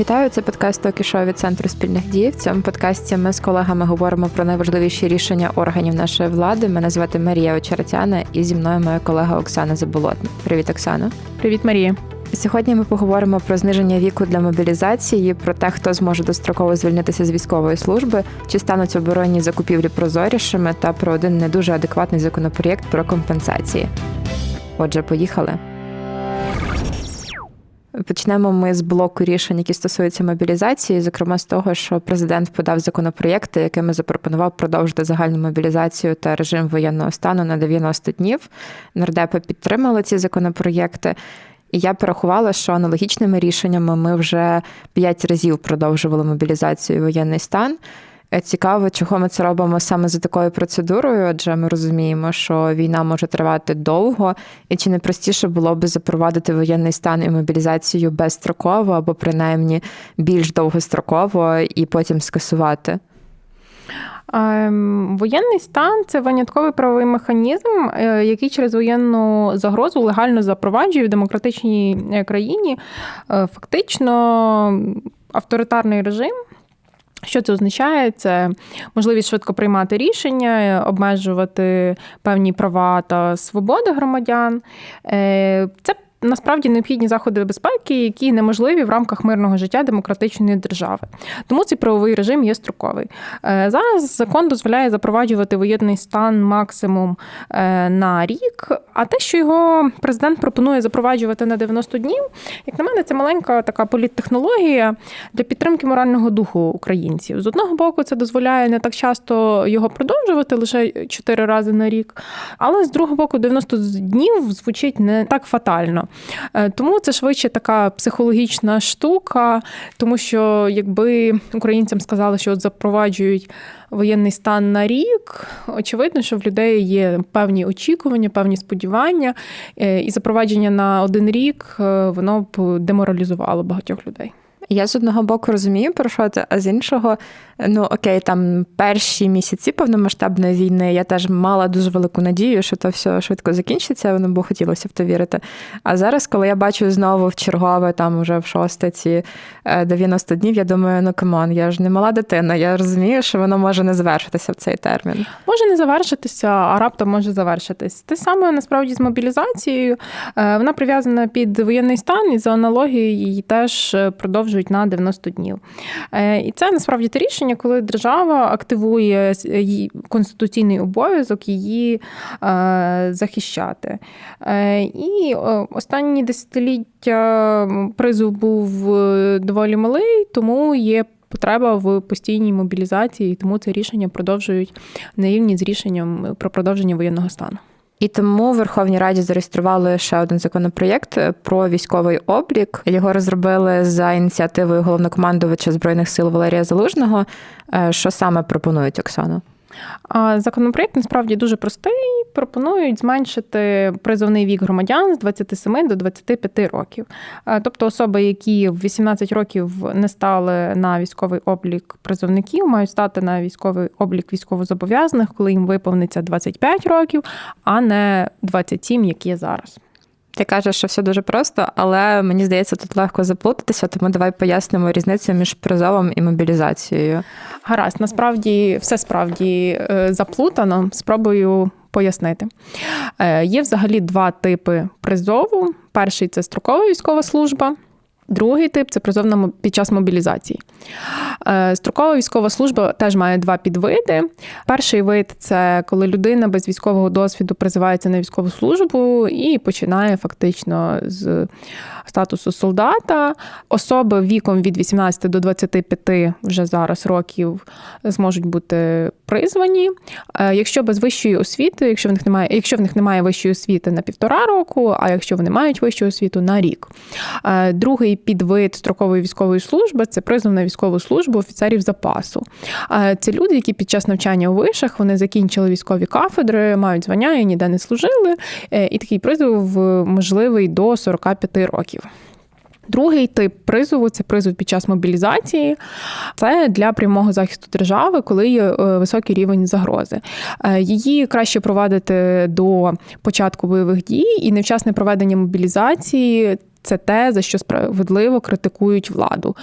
Вітаю, це подкаст «Токі-шоу» від центру спільних дій. В цьому подкасті ми з колегами говоримо про найважливіші рішення органів нашої влади. Мене звати Марія Очеретяна і зі мною моя колега Оксана Заболотна. Привіт, Оксана. Привіт, Марія. Сьогодні ми поговоримо про зниження віку для мобілізації, про те, хто зможе достроково звільнитися з військової служби, чи стануть оборонні закупівлі прозорішими, та про один не дуже адекватний законопроєкт про компенсації. Отже, поїхали. Почнемо ми з блоку рішень, які стосуються мобілізації, зокрема з того, що президент подав законопроєкти, якими запропонував продовжити загальну мобілізацію та режим воєнного стану на 90 днів. Нардепи підтримали ці законопроєкти. І я порахувала, що аналогічними рішеннями ми вже п'ять разів продовжували мобілізацію воєнний стан. Е, цікаво, чого ми це робимо саме за такою процедурою, адже ми розуміємо, що війна може тривати довго, і чи не простіше було би запровадити воєнний стан і мобілізацію безстроково або принаймні більш довгостроково і потім скасувати? Ем, воєнний стан це винятковий правовий механізм, е, який через воєнну загрозу легально запроваджує в демократичній е, країні фактично авторитарний режим. Що це означає? Це можливість швидко приймати рішення, обмежувати певні права та свободи громадян. Це насправді необхідні заходи безпеки, які неможливі в рамках мирного життя демократичної держави. Тому цей правовий режим є строковий. Е, зараз закон дозволяє запроваджувати воєнний стан максимум е, на рік. А те, що його президент пропонує запроваджувати на 90 днів, як на мене, це маленька така політтехнологія для підтримки морального духу українців. З одного боку, це дозволяє не так часто його продовжувати лише 4 рази на рік, але з другого боку, 90 днів звучить не так фатально. Е, тому це швидше така психологічна штука, тому що якби українцям сказали, що от запроваджують воєнний стан на рік, очевидно, що в людей є певні очікування, певні сподівання, е, і запровадження на один рік е, воно б деморалізувало багатьох людей. Я з одного боку розумію, про що це, а з іншого, ну окей, там перші місяці повномасштабної війни я теж мала дуже велику надію, що то все швидко закінчиться, воно б хотілося в то вірити. А зараз, коли я бачу знову в чергове, там уже в шосте ці 90 днів, я думаю, ну камон, я ж не мала дитина. Я розумію, що воно може не завершитися в цей термін. Може не завершитися, а раптом може завершитись. Те саме насправді з мобілізацією. Е, вона прив'язана під воєнний стан і за аналогією її теж продовжує продовжують на 90 днів. Е, і це насправді те рішення, коли держава активує конституційний обов'язок її е, захищати. Е, і останні десятиліття призов був доволі малий, тому є. Потреба в постійній мобілізації, тому це рішення продовжують на рівні з рішенням про продовження воєнного стану. І тому в Верховній Раді зареєстрували ще один законопроєкт про військовий облік. Його розробили за ініціативою головнокомандувача збройних сил Валерія Залужного. Е, що саме пропонують Оксану? Законопроєкт насправді дуже простий. Пропонують зменшити призовний вік громадян з 27 до 25 років. Тобто особи, які в 18 років не стали на військовий облік призовників, мають стати на військовий облік військовозобов'язаних, коли їм виповниться 25 років, а не 27, як є зараз. Ти кажеш, що все дуже просто, але мені здається, тут легко заплутатися, тому давай пояснимо різницю між призовом і мобілізацією. Гаразд, насправді все справді е, заплутано. Спробую пояснити. Е, є взагалі два типи призову. Перший це строкова військова служба. Другий тип це призов під час мобілізації. Е, строкова військова служба теж має два підвиди. Перший вид це коли людина без військового досвіду призивається на військову службу і починає фактично з статусу солдата. Особи віком від 18 до 25 вже зараз років зможуть бути призвані. Е, якщо без вищої освіти, якщо в них немає, якщо в них немає вищої освіти на півтора року, а якщо вони мають вищу освіту на рік. Е, другий підвид строкової військової служби це призов на військову службу офіцерів запасу. Е, це люди, які під час навчання у вишах вони закінчили військові кафедри, мають звання і ніде не служили. І такий призов можливий до 45 років. Другий тип призову це призов під час мобілізації. Це для прямого захисту держави, коли є е, високий рівень загрози. Е, її краще провадити до початку бойових дій і невчасне проведення мобілізації це те, за що справедливо критикують владу.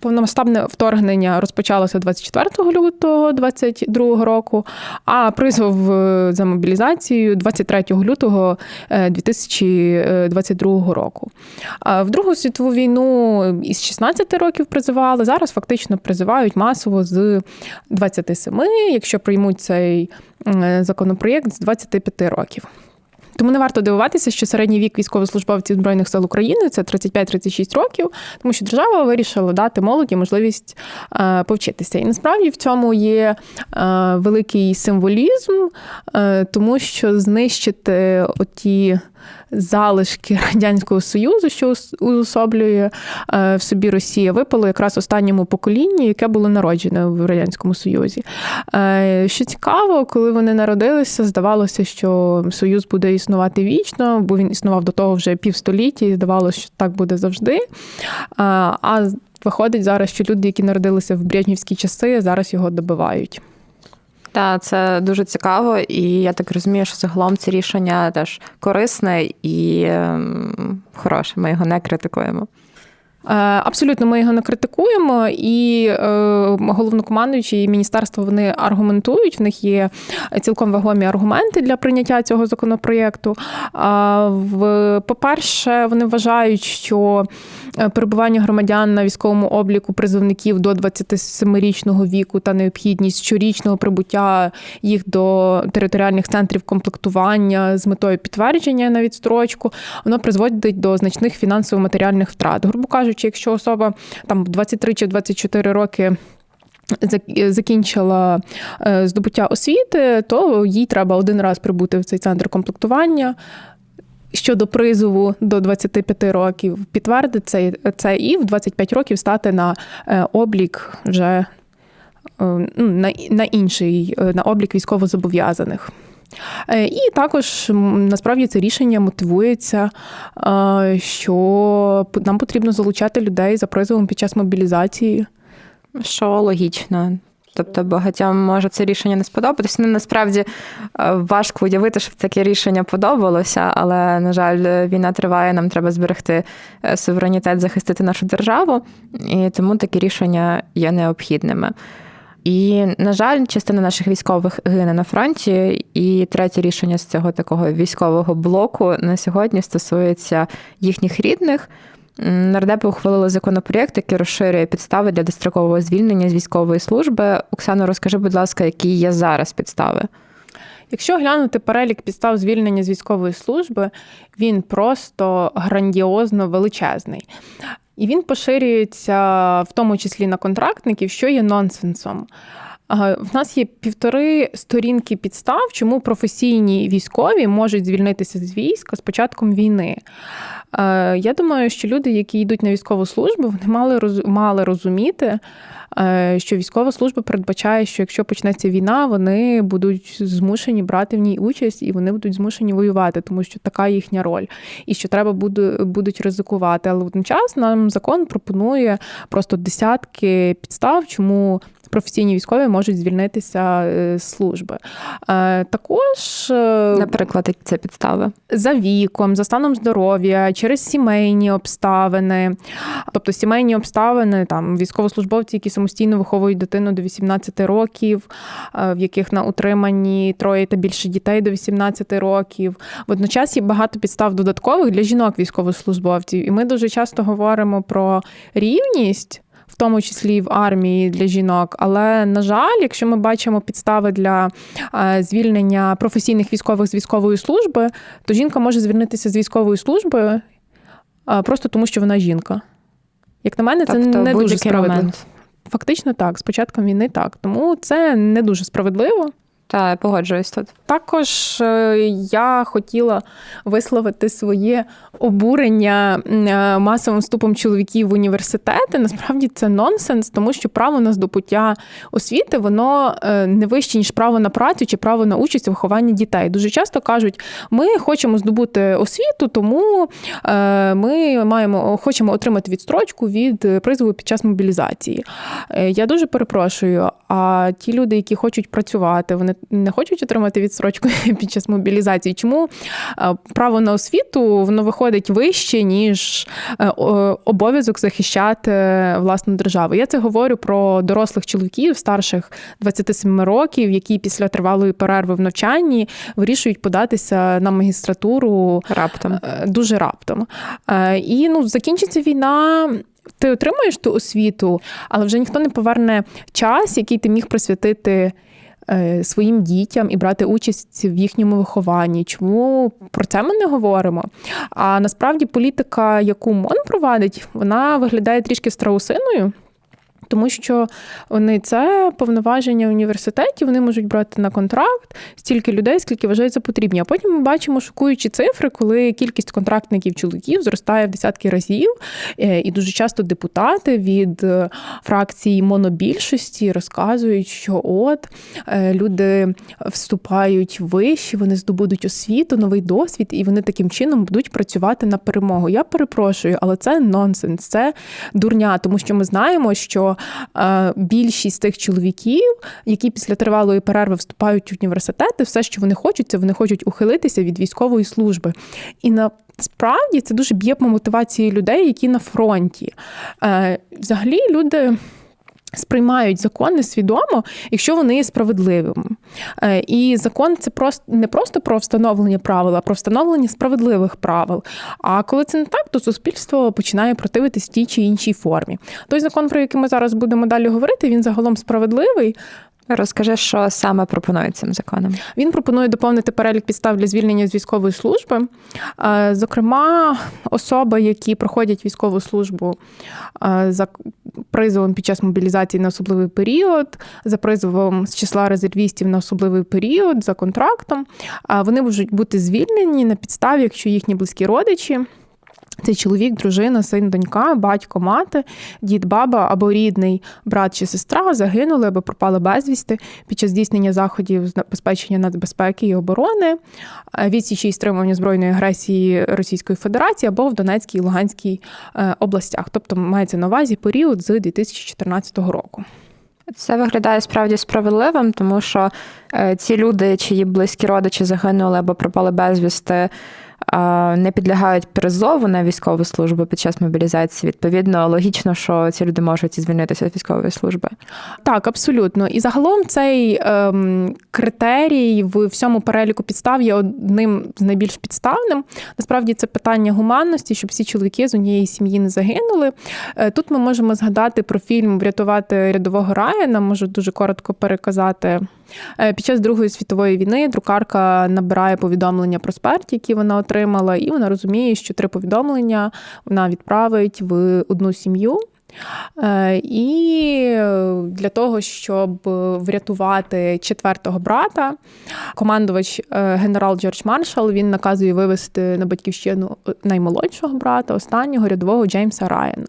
Повномасштабне вторгнення розпочалося 24 лютого 2022 року, а призов е, за мобілізацію 23 лютого е, 2022 року. В Другу світову війну із 16 років призивали. Зараз фактично призивають масово з 27, якщо приймуть цей е, законопроєкт з 25 років. Тому не варто дивуватися, що середній вік військовослужбовців Збройних сил України це 35-36 років, тому що держава вирішила дати молоді можливість е, повчитися. І насправді в цьому є е, великий символізм, е, тому що знищити оті залишки радянського союзу, що уособлює е, в собі Росія, випало якраз останньому поколінню, яке було народжене в радянському союзі. Е, Що цікаво, коли вони народилися, здавалося, що союз буде існувати вічно, бо він існував до того вже півстоліття, і здавалося, що так буде завжди. А а виходить зараз, що люди, які народилися в брежнівські часи, зараз його добивають. Та це дуже цікаво, і я так розумію, що загалом це рішення теж корисне і ем, хороше. Ми його не критикуємо. Е, Абсолютно, ми його не критикуємо, і е, головнокомандуючі і міністерство вони аргументують. В них є цілком вагомі аргументи для прийняття цього законопроєкту. В- По-перше, вони вважають, що е, перебування громадян на військовому обліку призовників до 27-річного віку та необхідність щорічного прибуття їх до територіальних центрів комплектування з метою підтвердження на відстрочку, воно призводить до значних фінансово-матеріальних втрат. Грубо кажучи, якщо особа там в 23 чи 24 роки. Закінчила е, здобуття освіти, то їй треба один раз прибути в цей центр комплектування. Щодо призову до 25 років підтвердити це, це і в 25 років стати на е, облік вже е, ну, на, на інший на облік військовозобов'язаних. Е, І також насправді це рішення мотивується, е, що нам потрібно залучати людей за призовом під час мобілізації. Що логічно. Тобто багатьом може це рішення не сподобатися. Ну, насправді е, важко уявити, щоб таке рішення подобалося, але, на жаль, війна триває, нам треба зберегти суверенітет, захистити нашу державу, і тому такі рішення є необхідними. І, на жаль, частина наших військових гине на фронті. І третє рішення з цього такого військового блоку на сьогодні стосується їхніх рідних. Нардепи ухвалили законопроєкт, який розширює підстави для дострокового звільнення з військової служби. Оксано, розкажи, будь ласка, які є зараз підстави? Якщо глянути перелік підстав звільнення з військової служби, він просто грандіозно величезний. І він поширюється в тому числі на контрактників, що є нонсенсом. В нас є півтори сторінки підстав, чому професійні військові можуть звільнитися з війська з початком війни. Я думаю, що люди, які йдуть на військову службу, вони мали мали розуміти, е, що військова служба передбачає, що якщо почнеться війна, вони будуть змушені брати в ній участь і вони будуть змушені воювати, тому що така їхня роль, і що треба буде, будуть ризикувати. Але водночас нам закон пропонує просто десятки підстав, чому. Професійні військові можуть звільнитися е, з служби. Е, Також е, Наприклад, це підстави? за віком, за станом здоров'я, через сімейні обставини. Тобто сімейні обставини, там військовослужбовці, які самостійно виховують дитину до 18 років, в яких на утриманні троє та більше дітей до 18 років. Водночас є багато підстав додаткових для жінок військовослужбовців. І ми дуже часто говоримо про рівність. В тому числі і в армії для жінок, але на жаль, якщо ми бачимо підстави для е, звільнення професійних військових з військової служби, то жінка може звільнитися з військової служби просто тому, що вона жінка. Як на мене, це тобто, не дуже справедливо. момент. Фактично так, з початком війни так. Тому це не дуже справедливо. Та я погоджуюсь тут. Також е, я хотіла висловити своє обурення е, масовим вступом чоловіків в університети. Насправді це нонсенс, тому що право на здобуття освіти воно е, не вище ніж право на працю чи право на участь у вихованні дітей. Дуже часто кажуть, ми хочемо здобути освіту, тому ми маємо хочемо отримати відстрочку від призову під час мобілізації. Я дуже перепрошую. А ті люди, які хочуть працювати, вони не хочуть отримати відстрочку під час мобілізації. Чому е, право на освіту воно виходить вище, ніж е, обов'язок захищати власну державу? Я це говорю про дорослих чоловіків старших 27 років, які після тривалої перерви в навчанні вирішують податися на магістратуру Раптом. Е, дуже раптом. Е, І ну, закінчиться війна. Ти отримаєш ту освіту, але вже ніхто не поверне час, який ти міг присвятити е, своїм дітям і брати участь в їхньому вихованні. Чому про це ми не говоримо? А насправді політика, яку МОН провадить, вона виглядає трішки страусиною. Тому що вони це повноваження університетів, вони можуть брати на контракт стільки людей, скільки вважають за потрібні. А потім ми бачимо шокуючі цифри, коли кількість контрактників чоловіків зростає в десятки разів, Е, і дуже часто депутати від е, фракції монобільшості розказують, що от е, люди вступають вище, вони здобудуть освіту, новий досвід, і вони таким чином будуть працювати на перемогу. Я перепрошую, але це нонсенс, це дурня, тому що ми знаємо, що більшість тих чоловіків, які після тривалої перерви вступають в університети, все, що вони хочуть, це вони хочуть ухилитися від військової служби. І на Справді це дуже б'є по мотивації людей, які на фронті. Е, взагалі люди. Сприймають закони свідомо, якщо вони є справедливими. Е, І закон це просто не просто про встановлення правил, а про встановлення справедливих правил. А коли це не так, то суспільство починає противитись тій чи іншій формі. Той закон, про який ми зараз будемо далі говорити, він загалом справедливий. Розкажи, що саме пропонують цим законом. Він пропонує доповнити перелік підстав для звільнення з військової служби. Е, Зокрема, особи, які проходять військову службу е, за призовом під час мобілізації на особливий період, за призовом з числа резервістів на особливий період, за контрактом, е, вони можуть бути звільнені на підставі, якщо їхні близькі родичі. Це чоловік, дружина, син, донька, батько, мати, дід, баба або рідний брат чи сестра загинули або пропали безвісти під час здійснення заходів з забезпечення нацбезпеки і оборони, е, відсічі і стримування збройної агресії Російської Федерації або в Донецькій і Луганській е, областях. Тобто мається на увазі період з 2014 року. Це виглядає справді справедливим, тому що е, ці люди, чиї близькі родичі загинули або пропали безвісти, не підлягають призову на військову службу під час мобілізації. Відповідно, логічно, що ці люди можуть звільнитися з військової служби. Так, абсолютно. І загалом цей ем, критерій в всьому переліку підстав є одним з найбільш підставним. Насправді це питання гуманності, щоб всі чоловіки з однієї сім'ї не загинули. Е, Тут ми можемо згадати про фільм Врятувати рядового Райана. Можу дуже коротко переказати. Е, Під час Другої світової війни друкарка набирає повідомлення про смерть, які вона отримала, і вона розуміє, що три повідомлення вона відправить в одну сім'ю. Е, І для того, щоб врятувати четвертого брата, командувач е, генерал Джордж Маршал він наказує вивезти на батьківщину наймолодшого брата, останнього рядового Джеймса Райана.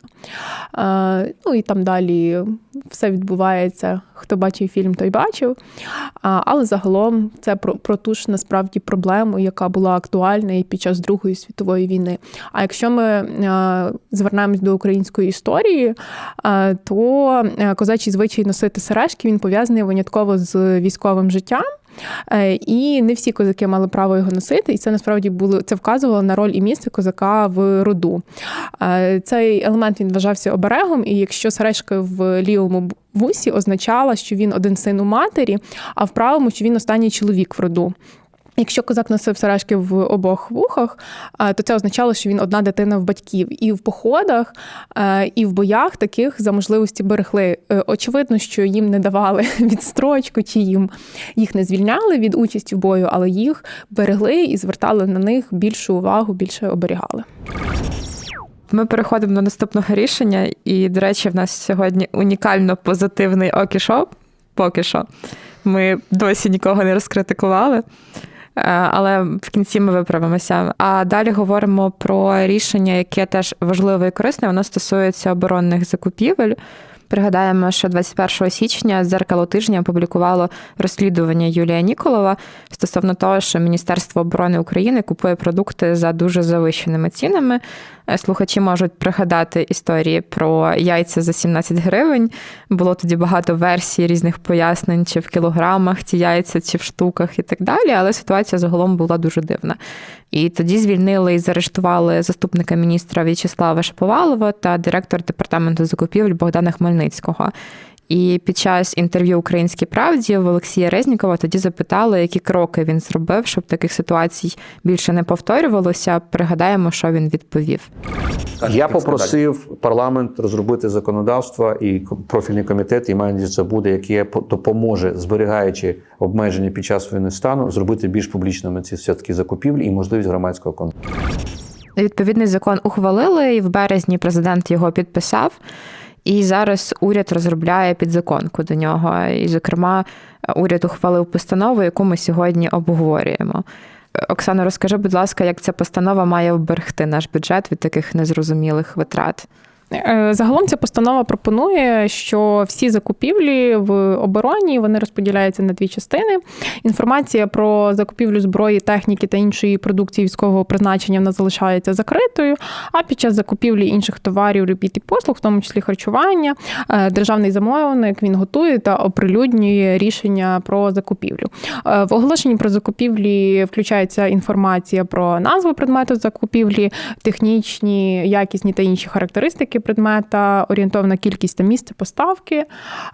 Ну і там далі все відбувається. Хто бачив фільм, той бачив. Але загалом це про, про ту ж насправді проблему, яка була актуальна і під час Другої світової війни. А якщо ми е, звернемось до української історії, е, то е, козачий звичай носити сережки він пов'язаний винятково з військовим життям. Е, І не всі козаки мали право його носити, і це насправді було це вказувало на роль і місце козака в роду. Е, Цей елемент він вважався оберегом, і якщо сережка в лівому вусі означала, що він один син у матері, а в правому, що він останній чоловік в роду. Якщо козак носив сережки в обох вухах, то це означало, що він одна дитина в батьків. І в походах, і в боях таких за можливості берегли. Е, Очевидно, що їм не давали відстрочку, чи їм їх не звільняли від участі в бою, але їх берегли і звертали на них більшу увагу, більше оберігали. Ми переходимо до наступного рішення, і, до речі, в нас сьогодні унікально позитивний окішоп. Поки що. Ми досі нікого не розкритикували. Е, Але в кінці ми виправимося. А далі говоримо про рішення, яке теж важливе і корисне. Воно стосується оборонних закупівель. Пригадаємо, що 21 січня дзеркало тижня опублікувало розслідування Юлія Ніколова стосовно того, що Міністерство оборони України купує продукти за дуже завищеними цінами. Е, Слухачі можуть пригадати історії про яйця за 17 гривень. Було тоді багато версій різних пояснень, чи в кілограмах ці яйця, чи в штуках і так далі. Але ситуація загалом була дуже дивна. І тоді звільнили і заарештували заступника міністра В'ячеслава Шаповалова та директор департаменту закупівель Богдана Хмельницького. І під час інтерв'ю Українській правді в Олексія Резнікова тоді запитали, які кроки він зробив, щоб таких ситуацій більше не повторювалося. Пригадаємо, що він відповів. Я попросив парламент розробити законодавство і профільний комітет, і має це буде, яке допоможе, зберігаючи обмеження під час воєнного стану, зробити більш публічними ці все-таки закупівлі і можливість громадського контролю. Відповідний закон ухвалили, і в березні президент його підписав. І зараз уряд розробляє підзаконку до нього. І, зокрема, уряд ухвалив постанову, яку ми сьогодні обговорюємо. Оксано, розкажи, будь ласка, як ця постанова має вберегти наш бюджет від таких незрозумілих витрат? Е, Загалом ця постанова пропонує, що всі закупівлі в обороні вони розподіляються на дві частини. Інформація про закупівлю зброї, техніки та іншої продукції військового призначення вона залишається закритою. А під час закупівлі інших товарів, робіт і послуг, в тому числі харчування, е, державний замовник він готує та оприлюднює рішення про закупівлю. Е, В оголошенні про закупівлі включається інформація про назву предмету закупівлі, технічні, якісні та інші характеристики предмета, орієнтовна кількість та місце поставки, е,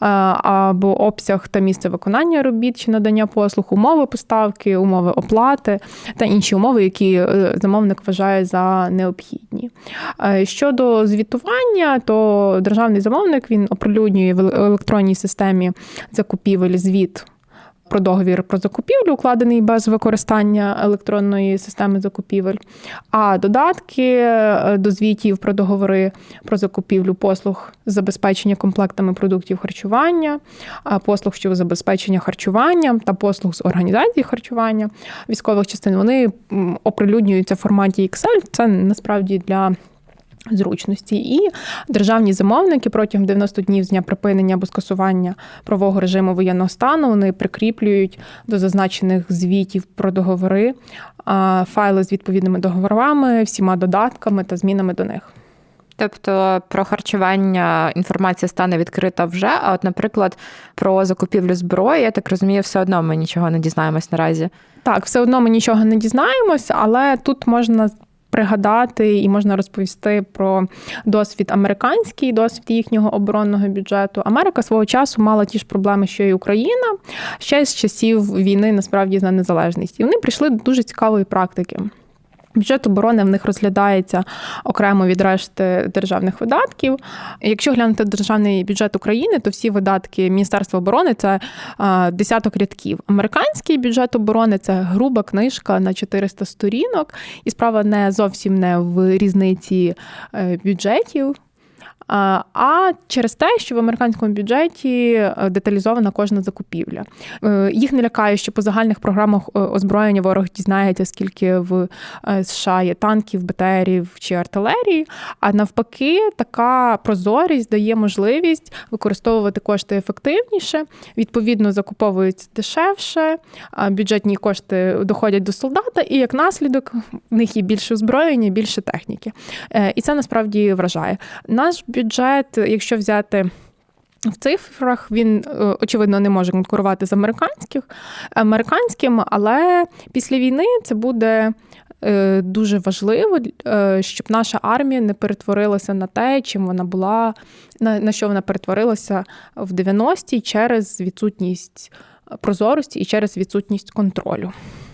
або обсяг та місце виконання робіт чи надання послуг, умови поставки, умови оплати та інші умови, які е, замовник вважає за необхідні. Е, Щодо звітування, то державний замовник він оприлюднює в електронній системі закупівель звіт про договір про закупівлю, укладений без використання електронної системи закупівель. А додатки е, до звітів про договори про закупівлю послуг забезпечення комплектами продуктів харчування, послуг щодо забезпечення харчування та послуг з організації харчування військових частин, вони оприлюднюються в форматі Excel. Це насправді для Зручності і державні замовники протягом 90 днів з дня припинення або скасування правового режиму воєнного стану вони прикріплюють до зазначених звітів про договори файли з відповідними договорами, всіма додатками та змінами до них. Тобто про харчування інформація стане відкрита вже. А от, наприклад, про закупівлю зброї, я так розумію, все одно ми нічого не дізнаємось наразі. Так, все одно ми нічого не дізнаємось, але тут можна пригадати і можна розповісти про досвід американський, досвід їхнього оборонного бюджету. Америка свого часу мала ті ж проблеми, що й Україна, ще з часів війни, насправді за незалежність. І вони прийшли до дуже цікавої практики. Бюджет оборони в них розглядається окремо від решти державних видатків. Якщо глянути державний бюджет України, то всі видатки Міністерства оборони це десяток рядків. Американський бюджет оборони це груба книжка на 400 сторінок, і справа не зовсім не в різниці е, бюджетів. А а через те, що в американському бюджеті е, деталізована кожна закупівля. Е, Їх не лякає, що по загальних програмах е, озброєння ворог дізнається, скільки в е, США є танків, БТРів чи артилерії. А навпаки, така прозорість дає можливість використовувати кошти ефективніше, відповідно закуповуються дешевше, бюджетні кошти доходять до солдата, і як наслідок в них є більше озброєння, більше техніки. Е, І це насправді вражає. Наш бюджет, якщо взяти. В цифрах він е, очевидно не може конкурувати з американських американським, але після війни це буде е, дуже важливо, е, щоб наша армія не перетворилася на те, чим вона була, на що вона перетворилася в 90-ті через відсутність прозорості і через відсутність контролю.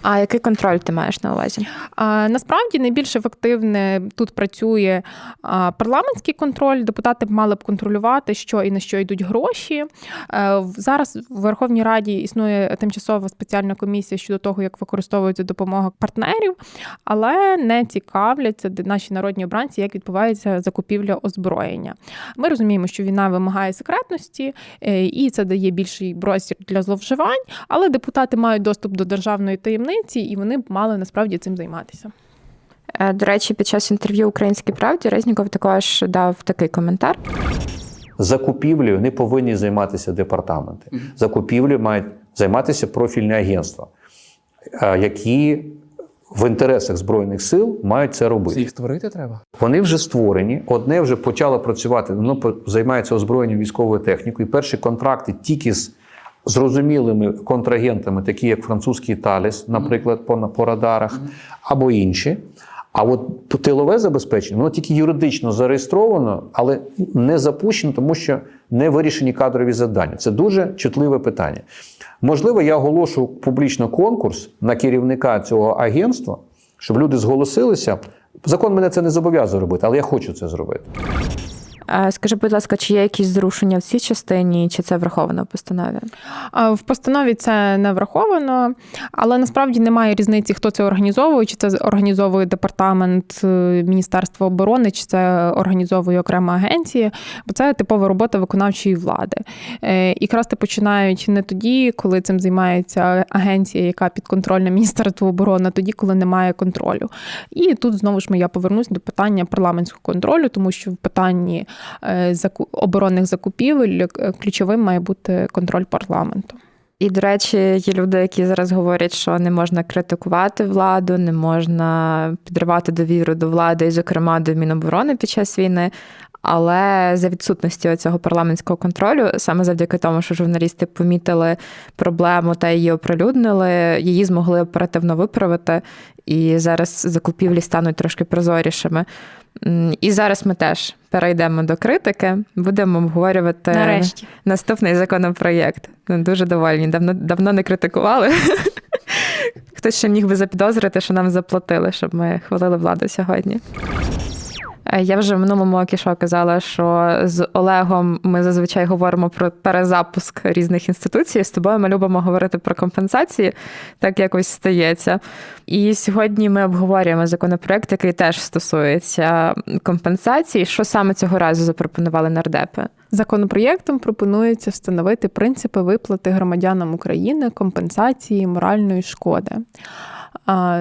А який контроль ти маєш на увазі? Насправді найбільш ефективне тут працює парламентський контроль. Депутати мали б контролювати, що і на що йдуть гроші. Е, Зараз в Верховній Раді існує тимчасова спеціальна комісія щодо того, як використовується допомога партнерів, але не цікавляться наші народні обранці, як відбувається закупівля озброєння. Ми розуміємо, що війна вимагає секретності, е, і це дає більший простір для зловживань, але депутати мають доступ до державної таємниці, і вони б мали насправді цим займатися. Е, До речі, під час інтерв'ю Українській правді Резніков також дав такий коментар. Закупівлею не повинні займатися департаменти. Закупівлею мають займатися профільні агентства, е, які в інтересах збройних сил мають це робити. Їх створити треба. Вони вже створені. Одне вже почало працювати. Воно займається озброєнням військовою технікою. Перші контракти тільки з зрозумілими контрагентами, такі як французький Таліс, наприклад, по, по радарах, або інші. А от тилове забезпечення, воно тільки юридично зареєстровано, але не запущено, тому що не вирішені кадрові завдання. Це дуже чутливе питання. Можливо, я оголошу публічно конкурс на керівника цього агентства, щоб люди зголосилися. Закон мене це не зобов'язує робити, але я хочу це зробити. Скажи, будь ласка, чи є якісь зрушення в цій частині, чи це враховано в постанові? В постанові це не враховано, але насправді немає різниці, хто це організовує, чи це організовує департамент е, Міністерства оборони, чи це організовує окрема агенція, бо це типова робота виконавчої влади. Е, І красти починають не тоді, коли цим займається агенція, яка підконтрольна Міністерству оборони, а тоді, коли немає контролю. І тут знову ж я повернусь до питання парламентського контролю, тому що в питанні оборонних закупівель е, ключовим має бути контроль парламенту. І, до речі, є люди, які зараз говорять, що не можна критикувати владу, не можна підривати довіру до влади, і, зокрема, до Міноборони під час війни. Але за відсутності цього парламентського контролю, саме завдяки тому, що журналісти помітили проблему та її оприлюднили, її змогли оперативно виправити, і зараз закупівлі стануть трошки прозорішими. І зараз ми теж перейдемо до критики, будемо обговорювати Нарешті. наступний законопроєкт. Ну, Дуже довольні. Давно, давно не критикували. Хтось ще міг би запідозрити, що нам заплатили, щоб ми хвалили владу сьогодні. Е, Я вже в минулому окішо казала, що з Олегом ми зазвичай говоримо про перезапуск різних інституцій. З тобою ми любимо говорити про компенсації, так якось стається. І сьогодні ми обговорюємо законопроект, який теж стосується компенсації. Що саме цього разу запропонували нардепи? Законопроєктом пропонується встановити принципи виплати громадянам України компенсації моральної шкоди.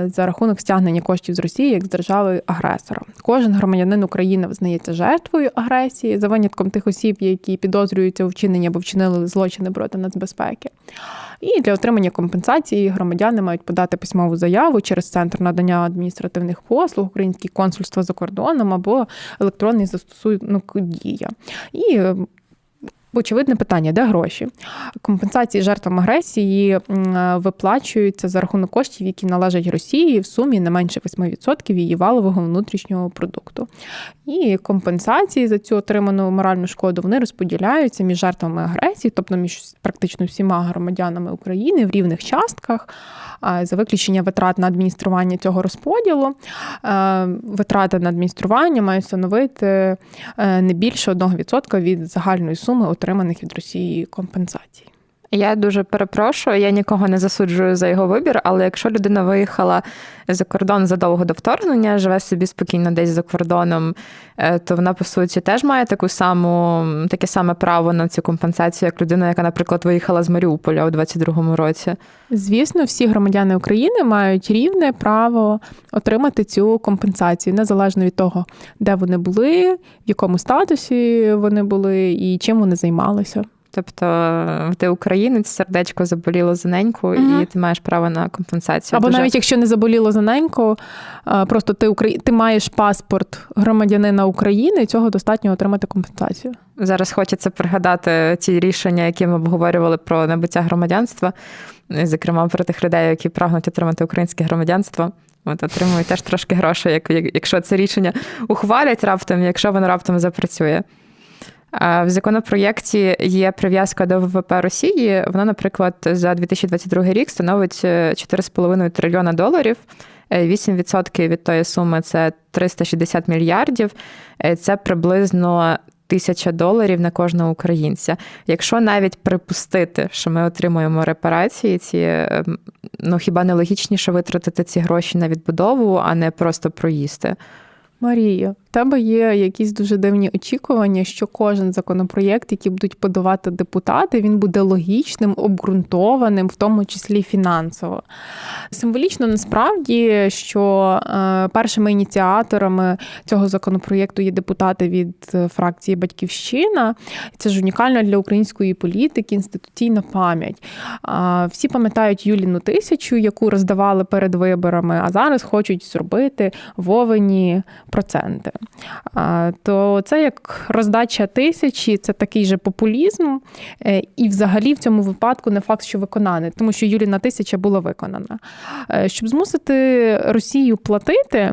За рахунок стягнення коштів з Росії як з держави агресора. Кожен громадянин України визнається жертвою агресії за винятком тих осіб, які підозрюються у вчиненні або вчинили злочини проти нацбезпеки. І для отримання компенсації громадяни мають подати письмову заяву через центр надання адміністративних послуг, українське консульство за кордоном або електронний застосунок дія. І Очевидне питання, де гроші? Компенсації жертвам агресії виплачуються за рахунок коштів, які належать Росії в сумі не менше 8% її валового внутрішнього продукту. І компенсації за цю отриману моральну шкоду вони розподіляються між жертвами агресії, тобто між практично всіма громадянами України в рівних частках. За виключення витрат на адміністрування цього розподілу, е, витрати на адміністрування мають становити е, не більше 1% від загальної суми отриманих від Росії компенсацій. Я дуже перепрошую, я нікого не засуджую за його вибір, але якщо людина виїхала за кордон задовго до вторгнення, живе собі спокійно десь за кордоном, е, то вона по суті теж має таку саму таке саме право на цю компенсацію, як людина, яка, наприклад, виїхала з Маріуполя у 22-му році. Звісно, всі громадяни України мають рівне право отримати цю компенсацію, незалежно від того, де вони були, в якому статусі вони були і чим вони займалися. Тобто ти українець, сердечко заболіло за неньку, Мгм. і ти маєш право на компенсацію. Або Дуже- навіть якщо не заболіло за неньку, просто ти Украї... ти маєш паспорт громадянина України, і цього достатньо отримати компенсацію. Зараз хочеться пригадати ті рішення, які ми обговорювали про набуття громадянства, зокрема про тих людей, які прагнуть отримати українське громадянство. От отримують теж трошки грошей, як- якщо це рішення ухвалять раптом, якщо воно раптом запрацює. В законопроєкті є прив'язка до ВВП Росії. Вона, наприклад, за 2022 рік становить е, 4,5 трильйона доларів. Е, 8% від тої суми це 360 мільярдів. Е, Це приблизно тисяча доларів на кожного українця. Якщо навіть припустити, що ми отримуємо репарації, ці е, ну хіба не логічніше витратити ці гроші на відбудову, а не просто проїсти? Марія, тебе є якісь дуже дивні очікування, що кожен законопроєкт, який будуть подавати депутати, він буде логічним, обґрунтованим, в тому числі фінансово. Символічно насправді, що е, першими ініціаторами цього законопроєкту є депутати від е, фракції Батьківщина. Це ж унікально для української політики, інституційна пам'ять. Всі пам'ятають Юліну тисячу, яку роздавали перед виборами, а зараз хочуть зробити вовені проценти. То це як роздача тисячі, це такий же популізм. Е, І взагалі в цьому випадку не факт, що виконане, тому що Юліна тисяча була виконана. Е, Щоб змусити Росію платити.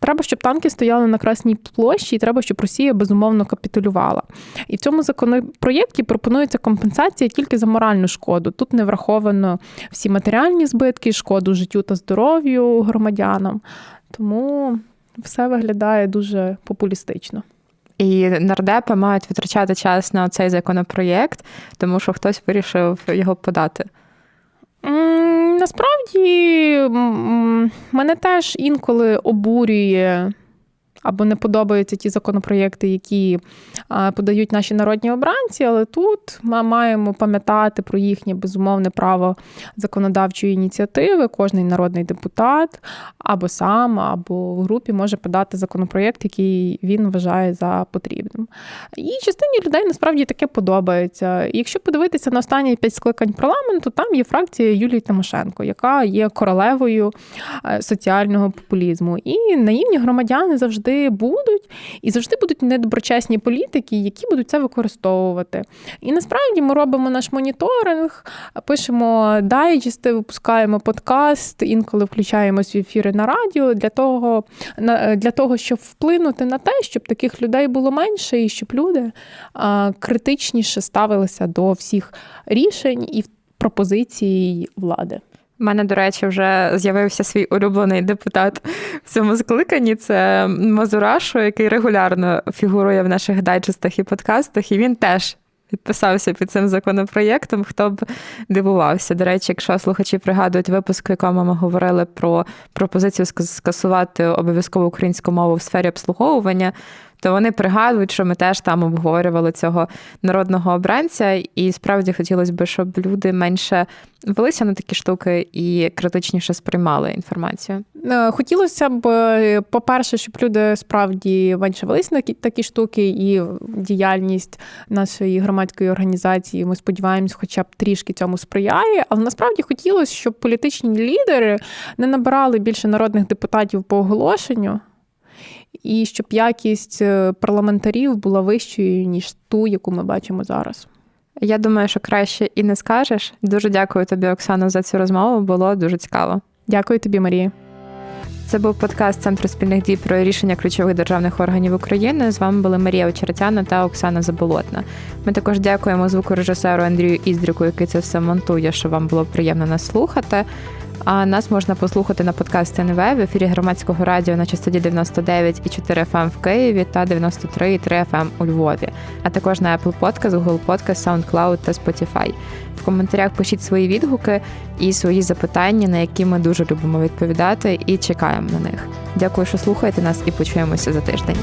Треба, щоб танки стояли на Красній площі, і треба, щоб Росія безумовно капітулювала. І в цьому законопроєкті пропонується компенсація тільки за моральну шкоду. Тут не враховано всі матеріальні збитки, шкоду життю та здоров'ю громадянам. Тому все виглядає дуже популістично. І нардепи мають витрачати час на цей законопроєкт, тому що хтось вирішив його подати. Насправді мене теж інколи обурює або не подобаються ті законопроєкти, які подають наші народні обранці, але тут ми маємо пам'ятати про їхнє безумовне право законодавчої ініціативи. Кожний народний депутат або сам, або в групі може подати законопроєкт, який він вважає за потрібним. І частині людей насправді таке подобається. Якщо подивитися на останні п'ять скликань парламенту, там є фракція Юлії Тимошенко, яка є королевою е, соціального популізму. І наївні громадяни завжди будуть, і завжди будуть недоброчесні політики, які будуть це використовувати. І насправді ми робимо наш моніторинг, пишемо дайджести, випускаємо подкаст, інколи включаємось в ефіри на радіо для того, для того, щоб вплинути на те, щоб таких людей було менше, і щоб люди критичніше ставилися до всіх рішень і пропозицій влади. У мене, до речі, вже з'явився свій улюблений депутат в цьому скликанні. Це Мазурашу, який регулярно фігурує в наших дайджестах і подкастах, і він теж. Підписався під цим законопроєктом, хто б дивувався. До речі, якщо слухачі пригадують випуск, в якому ми говорили про пропозицію скасувати обов'язкову українську мову в сфері обслуговування, то вони пригадують, що ми теж там обговорювали цього народного обранця, і справді хотілося б, щоб люди менше велися на такі штуки і критичніше сприймали інформацію. Е, Хотілося б, е, по-перше, щоб люди справді менше велись на кі- такі штуки, і діяльність нашої громадської організації, ми сподіваємось, хоча б трішки цьому сприяє. Але насправді хотілося, щоб політичні лідери не набирали більше народних депутатів по оголошенню. І щоб якість е, парламентарів була вищою, ніж ту, яку ми бачимо зараз. Я думаю, що краще і не скажеш. Дуже дякую тобі, Оксано, за цю розмову. Було дуже цікаво. Дякую тобі, Марія. Це був подкаст Центру спільних дій про рішення ключових державних органів України. З вами були Марія Очеретяна та Оксана Заболотна. Ми також дякуємо звукорежисеру Андрію Іздріку, який це все монтує, що вам було приємно нас слухати. А нас можна послухати на подкасті НВ в ефірі громадського радіо на частоті 99,4 FM в Києві та 93,3 FM у Львові, а також на Apple Podcast, Google Podcast, SoundCloud та Spotify. В коментарях пишіть свої відгуки і свої запитання, на які ми дуже любимо відповідати, і чекаємо на них. Дякую, що слухаєте нас, і почуємося за тиждень.